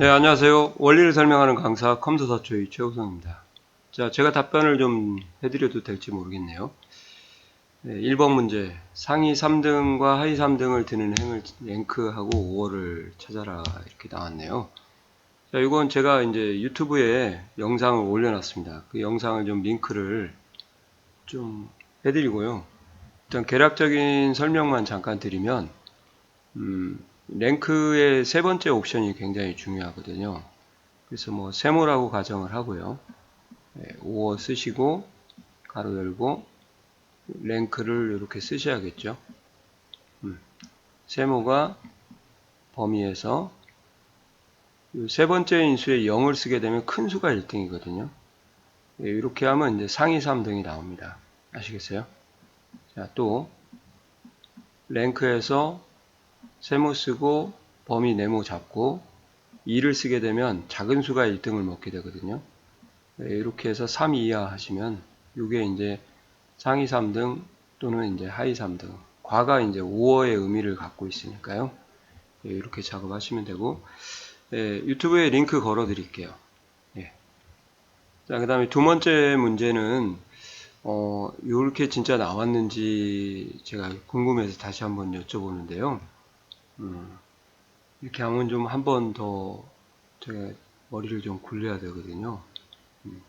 네, 안녕하세요. 원리를 설명하는 강사 컴퓨터사초의 최우성입니다. 자, 제가 답변을 좀 해드려도 될지 모르겠네요. 네, 1번 문제. 상위 3등과 하위 3등을 드는 행을 랭크하고 5월을 찾아라. 이렇게 나왔네요. 자, 이건 제가 이제 유튜브에 영상을 올려놨습니다. 그 영상을 좀 링크를 좀 해드리고요. 일단 계략적인 설명만 잠깐 드리면, 음, 랭크의 세 번째 옵션이 굉장히 중요하거든요. 그래서 뭐 세모라고 가정을 하고요. 5어 쓰시고 가로 열고 랭크를 이렇게 쓰셔야겠죠. 음, 세모가 범위에서 이세 번째 인수에 0을 쓰게 되면 큰 수가 1등이거든요. 이렇게 하면 이제 상위 3등이 나옵니다. 아시겠어요? 자, 또 랭크에서 세모 쓰고 범위 네모 잡고 2를 쓰게 되면 작은 수가 1등을 먹게 되거든요. 네, 이렇게 해서 3 이하 하시면 이게 이제 상위 3등 또는 이제 하위 3등 과가 이제 5어의 의미를 갖고 있으니까요. 예, 이렇게 작업하시면 되고 예, 유튜브에 링크 걸어 드릴게요. 예. 자, 그 다음에 두 번째 문제는 어, 이렇게 진짜 나왔는지 제가 궁금해서 다시 한번 여쭤보는데요. 음, 이렇게 하면 좀 한 번 더 제가 머리를 좀 굴려야 되거든요. 음,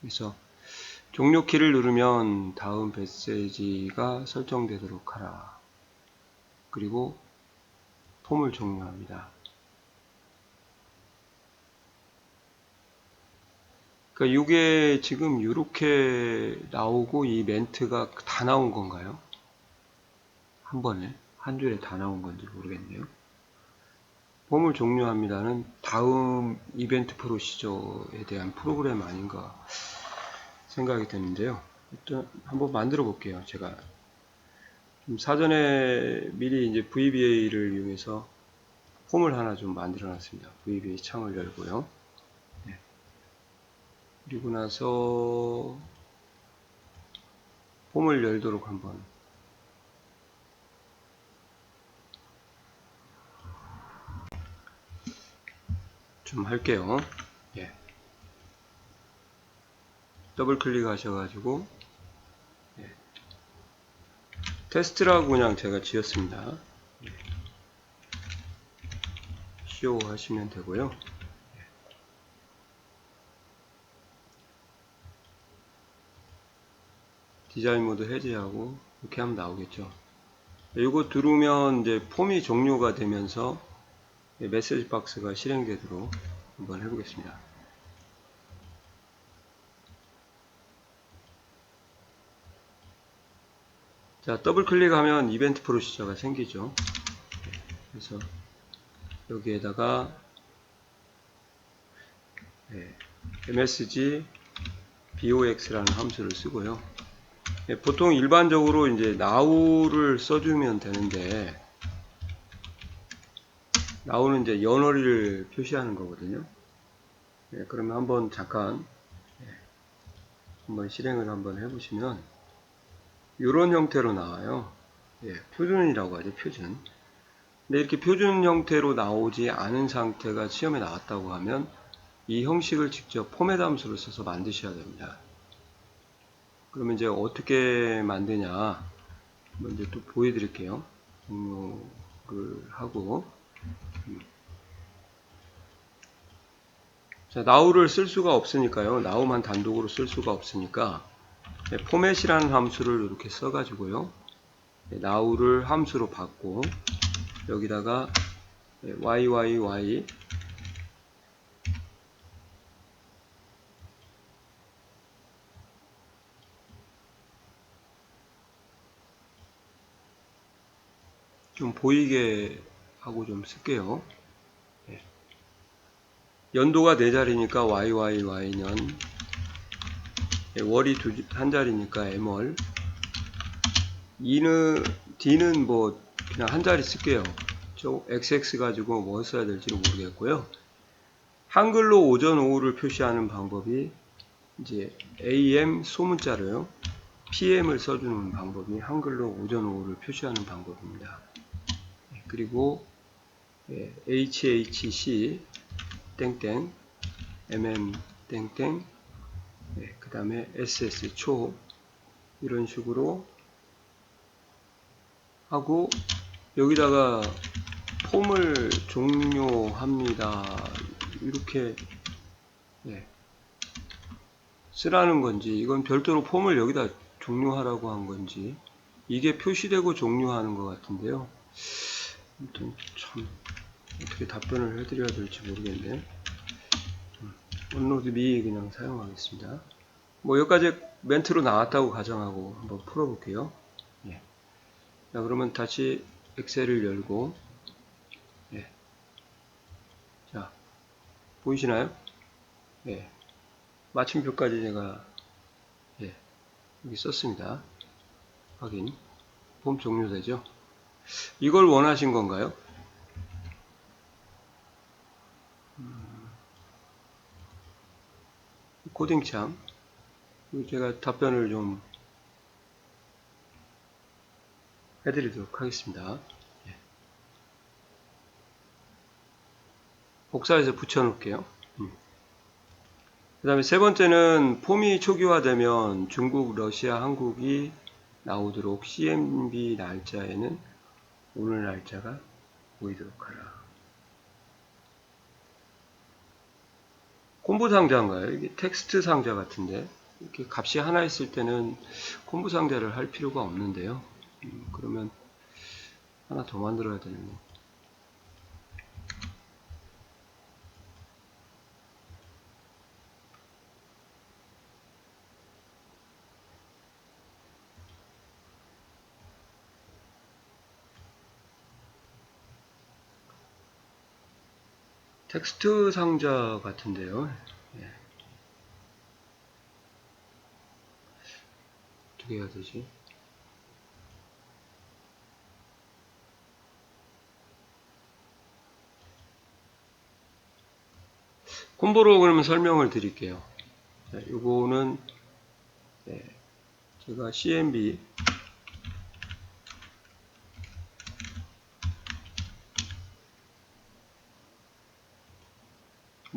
그래서 종료 키를 누르면 다음 메시지가 설정되도록 하라. 그리고 폼을 종료합니다. 그러니까 이게 지금 이렇게 나오고 이 멘트가 다 나온 건가요? 한 번에 한 줄에 다 나온 건지 모르겠네요. 폼을 종료합니다는 다음 이벤트 프로시저에 대한 프로그램 아닌가 생각이 드는데요. 일단 한번 만들어 볼게요. 제가 좀 사전에 미리 이제 VBA를 이용해서 폼을 하나 좀 만들어 놨습니다. VBA 창을 열고요. 네. 그리고 나서 폼을 열도록 한번 좀 할게요. 예. 더블 클릭 하셔가지고 예. 테스트라고 그냥 제가 지었습니다. 예. 쇼 하시면 되고요. 예. 디자인 모드 해제하고 이렇게 하면 나오겠죠. 이거 들어오면 이제 폼이 종료가 되면서 예, 메시지 박스가 실행되도록 한번 해보겠습니다. 자, 더블 클릭하면 이벤트 프로시저가 생기죠. 그래서 여기에다가 네, msg box라는 함수를 쓰고요. 예, 보통 일반적으로 이제 now를 써주면 되는데 나오는 이제 연월일을 표시하는 거거든요. 예, 그러면 한번 잠깐 예, 한번 실행을 한번 해보시면 이런 형태로 나와요. 예, 표준이라고 하죠, 표준. 근데 이렇게 표준 형태로 나오지 않은 상태가 시험에 나왔다고 하면 이 형식을 직접 포맷 함수를 써서 만드셔야 됩니다. 그러면 이제 어떻게 만드냐 먼저 또 보여드릴게요. 등록을 하고 자, now를 쓸 수가 없으니까요. now만 단독으로 쓸 수가 없으니까 네, 포맷이라는 함수를 이렇게 써가지고요. 네, now를 함수로 받고 여기다가 네, yyyy 좀 보이게 하고 좀 쓸게요. 네. 연도가 네 자리니까 YYY년 네, 월이 두, 한 자리니까 M월 2는 D는 뭐 그냥 한 자리 쓸게요. 저 XX 가지고 뭐 써야 될지는 모르겠고요. 한글로 오전 오후를 표시하는 방법이 이제 AM 소문자로요. PM을 써주는 방법이 한글로 오전 오후를 표시하는 방법입니다. 그리고 HHC 땡땡 mm 땡땡 네, 그 다음에 ss 초 이런 식으로 하고 여기다가 폼을 종료합니다. 이렇게 예, 쓰라는 건지 이건 별도로 폼을 여기다 종료하라고 한 건지 이게 표시되고 종료하는 것 같은데요. 아무튼 참 어떻게 답변을 해드려야 될지 모르겠네 음, 온로드 미 그냥 사용하겠습니다 뭐 여기까지 멘트로 나왔다고 가정하고 한번 풀어볼게요 예. 자 그러면 다시 엑셀을 열고 예. 자 보이시나요? 예. 마침표까지 제가 예. 여기 썼습니다. 확인. 폼 종료되죠? 이걸 원하신 건가요? 코딩창. 제가 답변을 좀 해드리도록 하겠습니다. 예. 복사해서 붙여놓을게요. 그 다음에 세 번째는 폼이 초기화되면 중국, 러시아, 한국이 나오도록 CMB 날짜에는 오늘 날짜가 보이도록 하라. 콤보 상자인가요? 이게 텍스트 상자 같은데 이렇게 값이 하나 있을 때는 콤보 상자를 할 필요가 없는데요. 음, 그러면 하나 더 만들어야 되는데. 텍스트 상자 같은데요. 예. 어떻게 해야 되지? 콤보로 그러면 설명을 드릴게요. 자, 요거는 예, 제가 CMB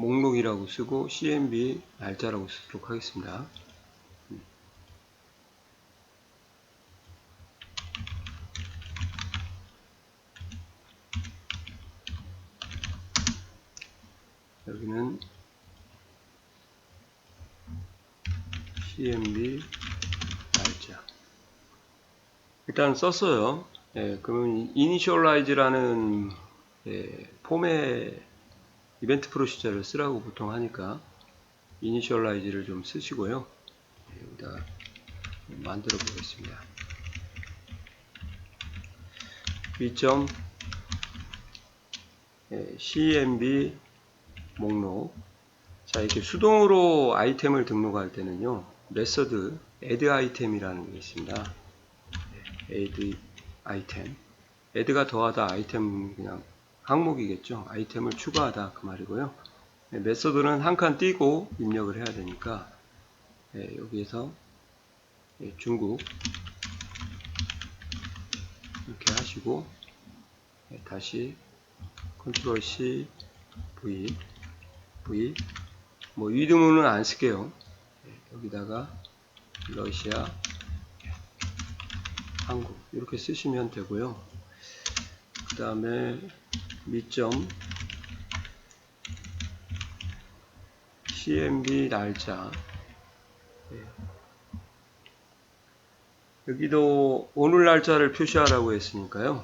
목록이라고 쓰고 CMB 날짜라고 쓰도록 하겠습니다. 여기는 CMB 날짜 일단 썼어요. 예, 그러면 initialize라는 예, 폼의 이벤트 프로시저를 쓰라고 보통 하니까 initialize를 좀 쓰시고요. 예, 여기다 만들어 보겠습니다. b. 예, cmb 목록 자 이렇게 수동으로 아이템을 등록할 때는요 메서드 add item이라는 게 있습니다 예, add item add가 더하다 아이템 그냥 항목이겠죠 아이템을 추가하다 그 말이고요 예, 메서드는 한 칸 띄고 입력을 해야 되니까 예, 여기에서 예, 중국 이렇게 하시고 예, 다시 컨트롤 C V V 뭐 위드문은 안 쓸게요. 예, 여기다가 러시아 한국 이렇게 쓰시면 되고요. 그 다음에 미점 CMB 날짜 예. 여기도 오늘 날짜를 표시하라고 했으니까요.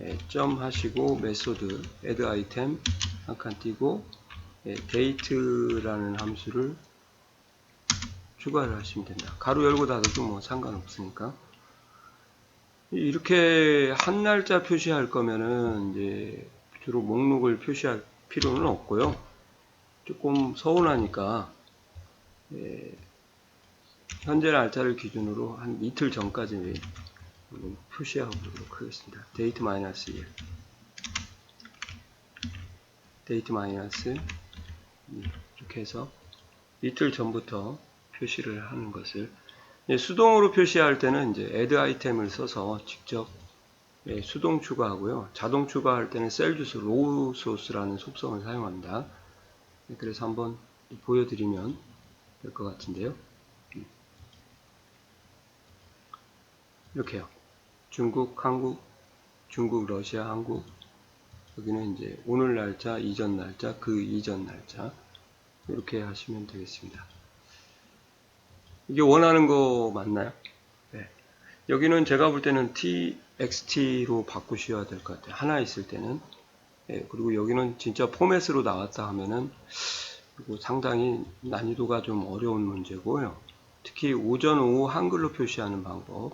예, 점 하시고 메소드 add item 한 칸 띄고 예, date라는 함수를 추가를 하시면 된다. 가로 열고 닫아도 뭐 상관없으니까. 이렇게 한 날짜 표시할 거면은 이제 주로 목록을 표시할 필요는 없고요. 조금 서운하니까 예, 현재 날짜를 기준으로 한 이틀 전까지 표시하고 보도록 하겠습니다. 데이트 마이너스 1 데이트 마이너스 이렇게 해서 이틀 전부터 표시를 하는 것을 수동으로 표시할 때는 이제 add 아이템을 써서 직접 예, 수동 추가하고요. 자동 추가할 때는 셀주스 로우 소스라는 속성을 사용합니다. 네, 그래서 한번 보여드리면 될 것 같은데요. 음. 이렇게요. 중국, 한국, 중국, 러시아, 한국. 여기는 이제 오늘 날짜, 이전 날짜, 그 이전 날짜. 이렇게 하시면 되겠습니다. 이게 원하는 거 맞나요? 네. 여기는 제가 볼 때는 txt로 바꾸셔야 될 것 같아요. 하나 있을 때는. 예, 그리고 여기는 진짜 포맷으로 나왔다 하면은 상당히 난이도가 좀 어려운 문제고요. 특히 오전, 오후 한글로 표시하는 방법.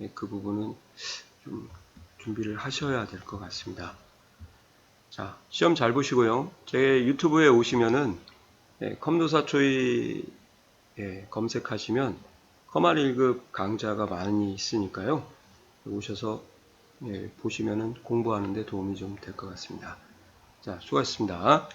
예, 그 부분은 좀 준비를 하셔야 될 것 같습니다. 자, 시험 잘 보시고요. 제 유튜브에 오시면은 예, 컴도사초이 예, 검색하시면 커말 1급 강좌가 많이 있으니까요. 오셔서 예, 보시면은 공부하는데 도움이 좀 될 것 같습니다. 자, 수고하셨습니다.